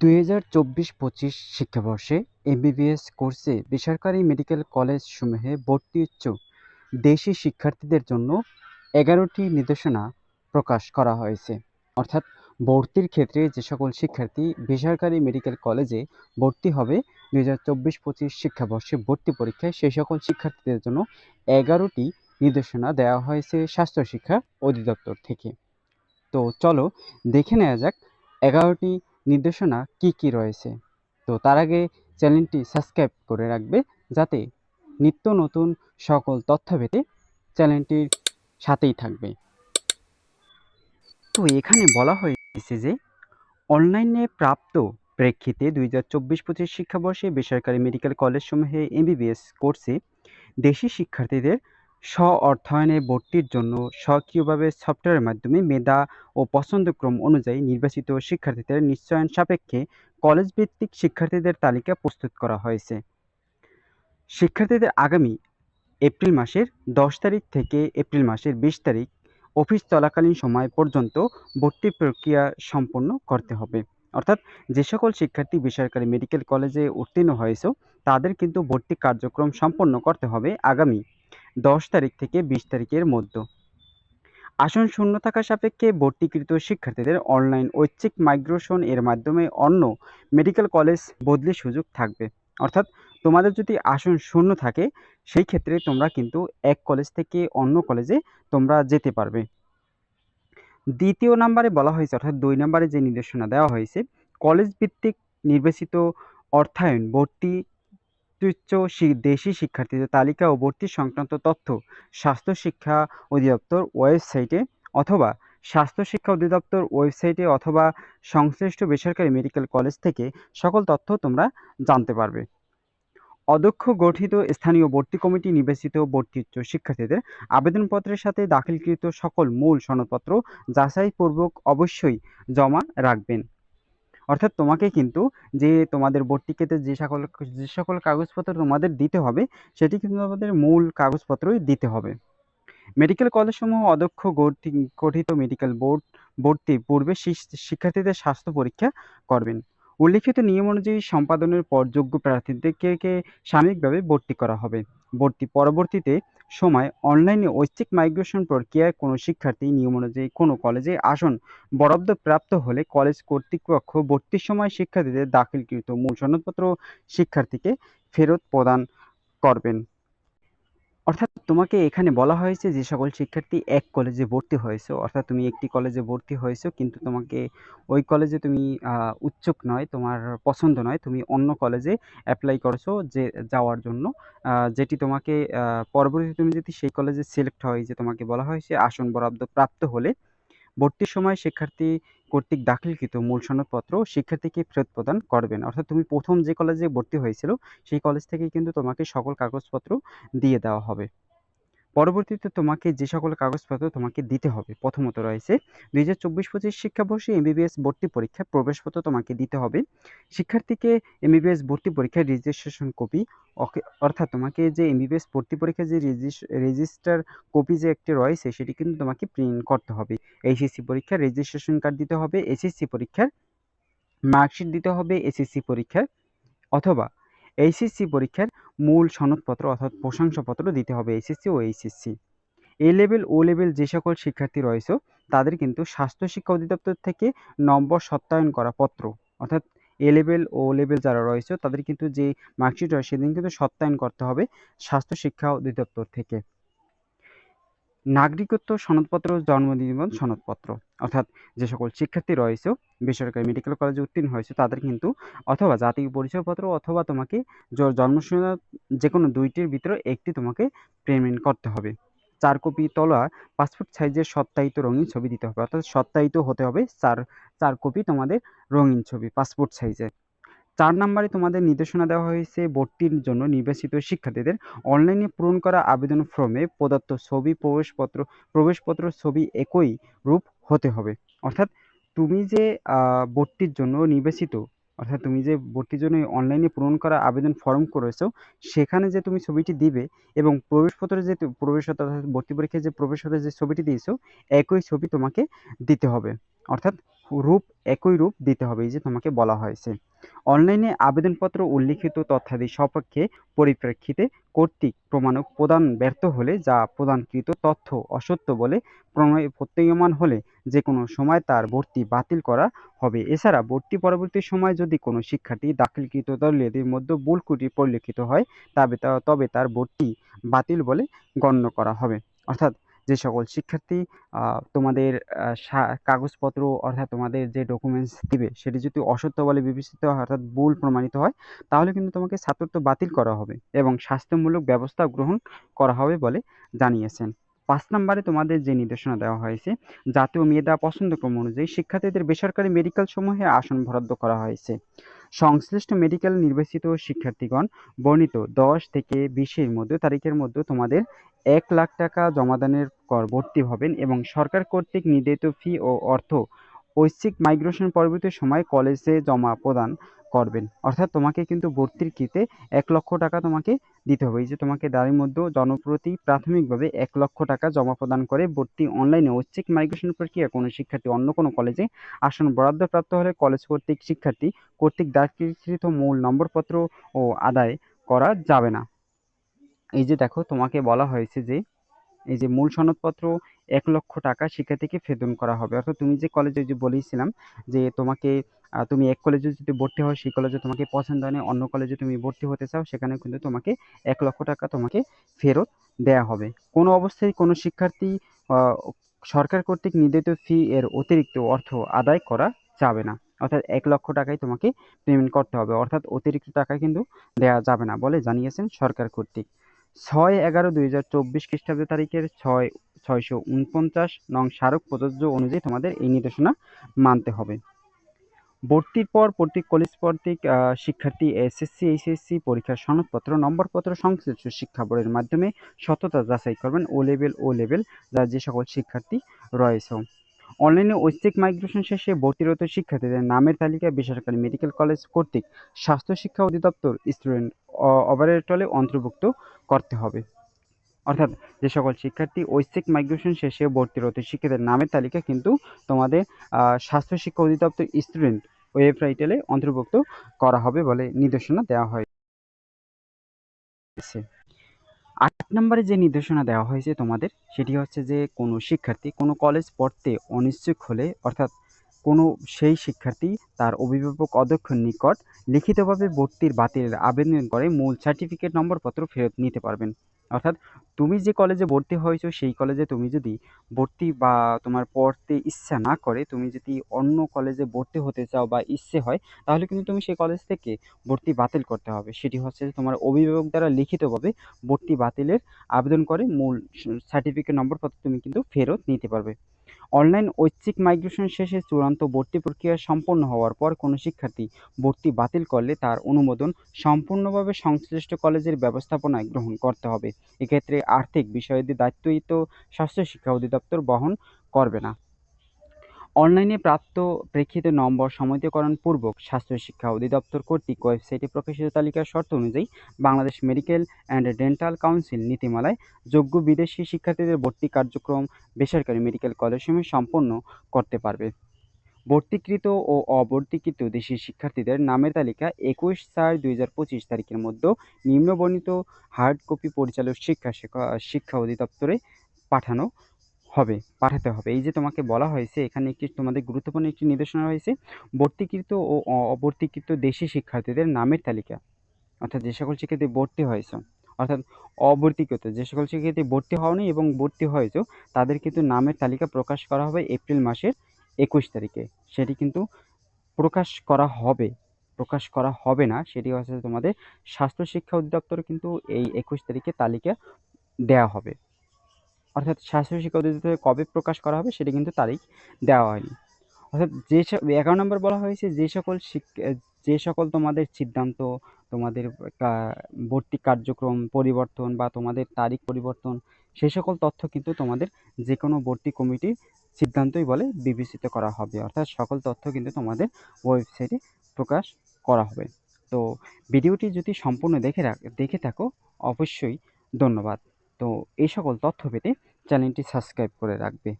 দুই হাজার চব্বিশ পঁচিশ শিক্ষাবর্ষে এমবিবিএস কোর্সে বেসরকারি মেডিকেল কলেজসমূহে ভর্তি ইচ্ছুক দেশি শিক্ষার্থীদের জন্য এগারোটি নির্দেশনা প্রকাশ করা হয়েছে। অর্থাৎ ভর্তির ক্ষেত্রে যে সকল শিক্ষার্থী বেসরকারি মেডিকেল কলেজে ভর্তি হবে, দুই হাজার চব্বিশ পঁচিশ শিক্ষাবর্ষে ভর্তি পরীক্ষায় সেই সকল শিক্ষার্থীদের জন্য এগারোটি নির্দেশনা দেওয়া হয়েছে স্বাস্থ্য শিক্ষা অধিদপ্তর থেকে। তো চলো দেখে নেওয়া যাক এগারোটি নির্দেশনা কি কি রয়েছে? তো তার আগে চ্যানেলটি সাবস্ক্রাইব করে রাখবে যাতে নিত্য নতুন সকল তথ্য পেতে চ্যানেলটির সাথেই থাকবে। তো এখানে বলা হয়েছে যে, অনলাইনে প্রাপ্ত প্রেক্ষিতে দুই হাজার চব্বিশ পঁচিশ শিক্ষাবর্ষে বেসরকারি মেডিকেল কলেজসমূহে এমবিবিএস কোর্সে দেশি শিক্ষার্থীদের স্ব অর্থায়নে ভর্তির জন্য স্বকীয়ভাবে সফটওয়্যারের মাধ্যমে মেধা ও পছন্দক্রম অনুযায়ী নির্বাচিত শিক্ষার্থীদের নিশ্চয়ন সাপেক্ষে কলেজ ভিত্তিক শিক্ষার্থীদের তালিকা প্রস্তুত করা হয়েছে। শিক্ষার্থীদের আগামী এপ্রিল মাসের দশ তারিখ থেকে এপ্রিল মাসের বিশ তারিখ অফিস চলাকালীন সময় পর্যন্ত ভর্তি প্রক্রিয়া সম্পন্ন করতে হবে। অর্থাৎ যে সকল শিক্ষার্থী বেসরকারি মেডিকেল কলেজে উত্তীর্ণ হয়েছে, তাদের কিন্তু ভর্তি কার্যক্রম সম্পন্ন করতে হবে আগামী দশ তারিখ থেকে বিশ তারিখের মধ্যে। আসন শূন্য থাকা সাপেক্ষে ভর্তিকৃত শিক্ষার্থীদের অনলাইন ঐচ্ছিক মাইগ্রেশন এর মাধ্যমে অন্য মেডিকেল কলেজ বদলির সুযোগ থাকবে। অর্থাৎ তোমাদের যদি আসন শূন্য থাকে, সেই ক্ষেত্রে তোমরা কিন্তু এক কলেজ থেকে অন্য কলেজে তোমরা যেতে পারবে। দ্বিতীয় নাম্বারে বলা হয়েছে, অর্থাৎ দুই নাম্বারে যে নির্দেশনা দেওয়া হয়েছে কলেজ ভিত্তিক নির্বাচিত অর্থায়ন, ভর্তি তুচ্ছ দেশি শিক্ষার্থীদের তালিকা ও ভর্তি সংক্রান্ত তথ্য স্বাস্থ্য শিক্ষা অধিদপ্তর ওয়েবসাইটে অথবা স্বাস্থ্য শিক্ষা অধিদপ্তর ওয়েবসাইটে অথবা সংশ্লিষ্ট বেসরকারি মেডিকেল কলেজ থেকে সকল তথ্য তোমরা জানতে পারবে। অধ্যক্ষ গঠিত স্থানীয় ভর্তি কমিটি নির্বাচিত ভর্তি উচ্চ শিক্ষার্থীদের আবেদনপত্রের সাথে দাখিলকৃত সকল মূল সনদপত্র যাচাইপূর্বক অবশ্যই জমা রাখবেন। অর্থাৎ তোমাকে কিন্তু যে তোমাদের বর্তিকেতে যে সকল যে সকল কাগজপত্র তোমাদের দিতে হবে, সেটি কিন্তু তোমাদের মূল কাগজপত্রই দিতে হবে। মেডিকেল কলেজসমূহ অধ্যক্ষ গঠিত মেডিকেল বোর্ড ভর্তি পূর্বে শিক্ষার্থীদের স্বাস্থ্য পরীক্ষা করবেন। উল্লিখিত নিয়ম অনুযায়ী সম্পাদনের পর যোগ্য প্রার্থীদেরকে সাময়িকভাবে ভর্তি করা হবে? ভর্তি পরবর্তীতে সময়, অনলাইনে ঐচ্ছিক মাইগ্রেশন প্রক্রিয়ায় কোনো শিক্ষার্থী নিয়ম অনুযায়ী কোনো কলেজে আসন বরাদ্দ প্রাপ্ত হলে কলেজ কর্তৃপক্ষ ভর্তির সময় শিক্ষার্থীদের দাখিলকৃত মূল সনদপত্র শিক্ষার্থীকে ফেরত প্রদান করবেন। অর্থাৎ তোমাকে এখানে বলা হয়েছে যে সকল শিক্ষার্থী এক কলেজে ভর্তি হয়েছে। অর্থাৎ তুমি একটি কলেজে ভর্তি হয়েছো, কিন্তু তোমাকে ওই কলেজে তুমি উচ্চক নয়, তোমার পছন্দ নয়, তুমি অন্য কলেজে অ্যাপ্লাই করেছ যে, যাওয়ার জন্য। যেটি তোমাকে পরবর্তীতে তুমি যদি সেই কলেজে সিলেক্ট হয় যে তোমাকে বলা হয়েছে আসন বরাদ্দ প্রাপ্ত হলে ভর্তির সময় শিক্ষার্থী কর্তৃক দাখিলকৃত মূল সনদপত্র শিক্ষার্থীকে ফেরত প্রদান করবেন। অর্থাৎ তুমি প্রথম যে কলেজে ভর্তি হয়েছিল, সেই কলেজ থেকেই কিন্তু তোমাকে সকল কাগজপত্র দিয়ে দেওয়া হবে। পরবর্তীতে তোমাকে যে সকল কাগজপত্র তোমাকে দিতে হবে, প্রথমত রয়েছে দুই হাজার চব্বিশ পঁচিশ শিক্ষাবর্ষে এমবিবিএস ভর্তি পরীক্ষা প্রবেশপত্র তোমাকে দিতে হবে। শিক্ষার্থীকে এমবিবিএস ভর্তি পরীক্ষার রেজিস্ট্রেশন কপি অর্থাৎ তোমাকে যে এমবিবিএস ভর্তি পরীক্ষার যে রেজিস্টার কপি যে একটি রয়েছে, সেটি কিন্তু তোমাকে প্রিন্ট করতে হবে। এইচএসসি পরীক্ষার রেজিস্ট্রেশন কার্ড দিতে হবে এসএসসি পরীক্ষার মার্কশিট দিতে হবে এসএসসি পরীক্ষার, অথবা এইচএসসি পরীক্ষার মূল সনদপত্র অর্থাৎ প্রশংসাপত্র দিতে হবে HSC O HSC A level O level যে সকল শিক্ষার্থী রয়েছে, তাদের কিন্তু স্বাস্থ্য শিক্ষা অধিদপ্তর থেকে নম্বর সত্যায়ন করা পত্র, অর্থাৎ এ লেভেল ও লেভেল যারা রয়েছে, তাদের কিন্তু যে মার্কশিট রয়েছে, সেদিন কিন্তু সত্যায়ন করতে হবে স্বাস্থ্য শিক্ষা অধিদপ্তর থেকে। নাগরিকত্ব সনদপত্র, জন্ম নিবন্ধন সনদপত্র। অর্থাৎ যে সকল শিক্ষার্থী রয়েছে, বেসরকারি মেডিকেল কলেজে উত্তীর্ণ হয়েছে, তাদের কিন্তু অথবা জাতীয় পরিচয়পত্র অথবা তোমাকে জন্ম সনদ যে কোনো দুইটির ভিতরে একটি তোমাকে পেমেন্ট করতে হবে। চার কপি তলা পাসপোর্ট সাইজের সত্যায়িত রঙিন ছবি দিতে হবে। অর্থাৎ সত্যায়িত হতে হবে চার চার কপি তোমাদের রঙিন ছবি পাসপোর্ট সাইজের চার নম্বরে তোমাদের নির্দেশনা দেওয়া হয়েছে ভর্তির জন্য নির্বাচিত শিক্ষার্থীদের অনলাইনে পূরণ করা আবেদন ফর্মে প্রদত্ত ছবি, প্রবেশপত্র প্রবেশপত্র ছবি একই রূপ হতে হবে। অর্থাৎ তুমি যে ভর্তির জন্য নির্বাচিত, অর্থাৎ তুমি যে ভর্তির জন্য অনলাইনে পূরণ করা আবেদন ফর্ম করেছ, সেখানে যে তুমি ছবিটি দিবে এবং প্রবেশপত্রে যে প্রবেশ অর্থাৎ ভর্তি পরীক্ষায় যে প্রবেশ যে ছবিটি দিয়েছ, একই ছবি তোমাকে দিতে হবে। অর্থাৎ রূপ, একই রূপ দিতে হবে, এই যে তোমাকে বলা হয়েছে। অনলাইনে আবেদনপত্র উল্লিখিত তথ্যাদি সপক্ষে পরিপ্রেক্ষিতে কর্তৃক প্রমাণক প্রদান ব্যর্থ হলে যা প্রদানকৃত তথ্য অসত্য বলে প্রণয় প্রতীয়মান হলে যে কোনো সময় তার ভর্তি বাতিল করা হবে। এছাড়া ভর্তি পরবর্তী সময় যদি কোনো শিক্ষার্থী দাখিলকৃত দলিলের মধ্যে ভুল ত্রুটি পরিলক্ষিত হয়, তবে তবে তার ভর্তি বাতিল বলে গণ্য করা হবে। অর্থাৎ যে সকল শিক্ষার্থী তোমাদের কাগজপত্র অর্থাৎ তোমাদের যে ডকুমেন্টস দিবে, সেটি যদি অসত্য বলে বিবেচিত হয়, অর্থাৎ ভুল প্রমাণিত হয়, তাহলে কিন্তু তোমাকে ছাত্রত্ব বাতিল করা হবে এবং শাস্তিমূলক ব্যবস্থা গ্রহণ করা হবে বলে জানিয়েছেন। পাঁচ নম্বরে তোমাদের যে নির্দেশনা দেওয়া হয়েছে, জাতীয় মেধা পছন্দক্রম অনুযায়ী শিক্ষার্থীদের বেসরকারি মেডিকেল সমূহে আসন বরাদ্দ করা হয়েছে। সংশ্লিষ্ট মেডিকেল নির্বাচিত শিক্ষার্থীগণ বর্ণিত দশ থেকে বিশের মধ্যে, তারিখের মধ্যে তোমাদের এক লাখ টাকা জমাদানের কর ভর্তি হবেন এবং সরকার কর্তৃক নির্ধারিত ফি ও অর্থ ঐচ্ছিক মাইগ্রেশন পরবর্তী সময় কলেজে জমা প্রদান করবেন। অর্থাৎ তোমাকে কিন্তু ভর্তির কিতে এক লক্ষ টাকা তোমাকে দিতে হবে। এই যে তোমাকে তারই মধ্যে জনপ্রতি প্রাথমিকভাবে এক লক্ষ টাকা জমা প্রদান করে ভর্তি অনলাইনে ঐচ্ছিক মাইগ্রেশন প্রক্রিয়া কোনো শিক্ষার্থী অন্য কোনো কলেজে আসন বরাদ্দপ্রাপ্ত হলে কলেজ কর্তৃক শিক্ষার্থী কর্তৃক দাখিলকৃত মূল নম্বরপত্র ও আদায় করা যাবে না। এই যে দেখো, তোমাকে বলা হয়েছে যে এই যে মূল সনদপত্র এক লক্ষ টাকা শিক্ষার্থীকে ফেদন করা হবে। অর্থাৎ তুমি যে কলেজে যে বলেছিলাম যে তোমাকে তুমি এক কলেজে যদি ভর্তি হও, সেই কলেজে তোমাকে পছন্দ হয় না অন্য কলেজে তুমি ভর্তি হতে চাও সেখানে কিন্তু তোমাকে এক লক্ষ টাকা তোমাকে ফেরত দেয়া হবে। কোনো অবস্থায় কোনো শিক্ষার্থী সরকার কর্তৃক নির্ধারিত ফি এর অতিরিক্ত অর্থ আদায় করা যাবে না। অর্থাৎ এক লক্ষ টাকাই তোমাকে পেমেন্ট করতে হবে। অর্থাৎ অতিরিক্ত টাকা কিন্তু দেওয়া যাবে না বলে জানিয়েছেন সরকার কর্তৃক। ছয় এগারো দুই হাজার চব্বিশ খ্রিস্টাব্দ তারিখের ছয়, ছয়শো উনপঞ্চাশ নং স্মারক প্রযোজ্য অনুযায়ী তোমাদের এই নির্দেশনা মানতে হবে। ভর্তির পর প্রত্যেক কলেজ কর্তৃক শিক্ষার্থী এসএসসি এইচএসসি পরীক্ষার সনদপত্র, নম্বরপত্র, সংশ্লিষ্ট শিক্ষা বোর্ডের মাধ্যমে সততা যাচাই করবেন ও লেভেল ও লেভেল যা যে সকল শিক্ষার্থী রয়েছে। অনলাইনে ঐচ্ছিক মাইগ্রেশন শেষে ভর্তিরত শিক্ষার্থীদের নামের তালিকা বেসরকারি মেডিকেল কলেজ কর্তৃক স্বাস্থ্য শিক্ষা অধিদপ্তর স্টুডেন্ট অপারেটরে অন্তর্ভুক্ত করতে হবে। অর্থাৎ যে সকল শিক্ষার্থী ঐচ্ছিক মাইগ্রেশন শেষে ভর্তিরত শিক্ষার্থীদের নামের তালিকা কিন্তু তোমাদের স্বাস্থ্য শিক্ষা অধিদপ্তর স্টুডেন্ট ওয়েবসাইটে অন্তর্ভুক্ত করা হবে বলে নির্দেশনা দেওয়া হয়েছে। আট নম্বরে যে নির্দেশনা দেওয়া হয়েছে তোমাদের, সেটি হচ্ছে যে কোনো শিক্ষার্থী কোনো কলেজ পড়তে অনিশ্চুক হলে, অর্থাৎ কোনো সেই শিক্ষার্থী তার অভিভাবক অধ্যক্ষের নিকট লিখিতভাবে ভর্তির বাতিলের আবেদন করে মূল সার্টিফিকেট নম্বরপত্র ফেরত নিতে পারবেন। অর্থাৎ তুমি যে কলেজে ভর্তি হয়েছো, সেই কলেজে তুমি যদি ভর্তি বা তোমার পড়তে ইচ্ছা না করে, তুমি যদি অন্য কলেজে ভর্তি হতে চাও বা ইচ্ছে হয়, তাহলে কিন্তু তুমি সেই কলেজ থেকে ভর্তি বাতিল করতে হবে। সেটি হচ্ছে তোমার অভিভাবক দ্বারা লিখিতভাবে ভর্তি বাতিলের আবেদন করে মূল সার্টিফিকেট নম্বরপত্র তুমি কিন্তু ফেরত নিতে পারবে। অনলাইন ঐচ্ছিক মাইগ্রেশন শেষে চূড়ান্ত ভর্তি প্রক্রিয়া সম্পন্ন হওয়ার পর কোনো শিক্ষার্থী ভর্তি বাতিল করলে তার অনুমোদন সম্পূর্ণভাবে সংশ্লিষ্ট কলেজের ব্যবস্থাপনায় গ্রহণ করতে হবে। এক্ষেত্রে আর্থিক বিষয়াদি তো স্বাস্থ্য শিক্ষা অধিদপ্তর বহন করবে না। অনলাইনে প্রাপ্ত প্রেক্ষিত নম্বর সমুদ্রীকরণ পূর্বক স্বাস্থ্য শিক্ষা অধিদপ্তর কর্তৃক ওয়েবসাইটে প্রকাশিত তালিকার শর্ত অনুযায়ী Bangladesh medical and dental council নীতিমালায় যোগ্য বিদেশি শিক্ষার্থীদের ভর্তি কার্যক্রম বেসরকারি মেডিকেল কলেজসমূহে সম্পন্ন করতে পারবে। ভর্তিকৃত ও অভর্তিকৃত দেশি শিক্ষার্থীদের নামের তালিকা একুশ চার দুই হাজার পঁচিশ তারিখের মধ্যে নিম্নবর্ণিত হার্ড কপি পরিচালক শিক্ষা শিক্ষা অধিদপ্তরে পাঠানো হবে, পাঠাতে হবে। এই যে তোমাকে বলা হয়েছে, এখানে একটি তোমাদের গুরুত্বপূর্ণ একটি নির্দেশনা রয়েছে, ভর্তিকৃত ও অভর্তিকৃত দেশি শিক্ষার্থীদের নামের তালিকা। অর্থাৎ যে সকল শিক্ষার্থী ভর্তি হয়েছে, অর্থাৎ অবর্তিকৃত, যে সকল শিক্ষার্থী ভর্তি হওনি এবং ভর্তি হয়েছে, তাদের কিন্তু নামের তালিকা প্রকাশ করা হবে এপ্রিল মাসের একুশ তারিখে। সেটি কিন্তু প্রকাশ করা হবে, প্রকাশ করা হবে না, সেটি হচ্ছে তোমাদের স্বাস্থ্য শিক্ষা অধিদপ্তর কিন্তু এই একুশ তারিখে তালিকা দেওয়া হবে। অর্থাৎ স্বাস্থ্য শিক্ষা কবে প্রকাশ করা হবে সেটি কিন্তু তারিখ দেওয়া হয়নি। অর্থাৎ যে এগারো নম্বর বলা হয়েছে যে সকল যে সকল তোমাদের সিদ্ধান্ত, তোমাদের ভর্তি কার্যক্রম, পরিবর্তন বা তোমাদের তারিখ পরিবর্তন সেই সকল তথ্য কিন্তু তোমাদের যে কোনো ভর্তি কমিটির সিদ্ধান্তই বলে বিবেচিত করা হবে। অর্থাৎ সকল তথ্য কিন্তু তোমাদের ওয়েবসাইটে প্রকাশ করা হবে। তো ভিডিওটি যদি সম্পূর্ণ দেখে রাখ, দেখে থাকো, অবশ্যই ধন্যবাদ। তো এই সকল তথ্য পেতে চ্যানেলটি সাবস্ক্রাইব করে রাখবে।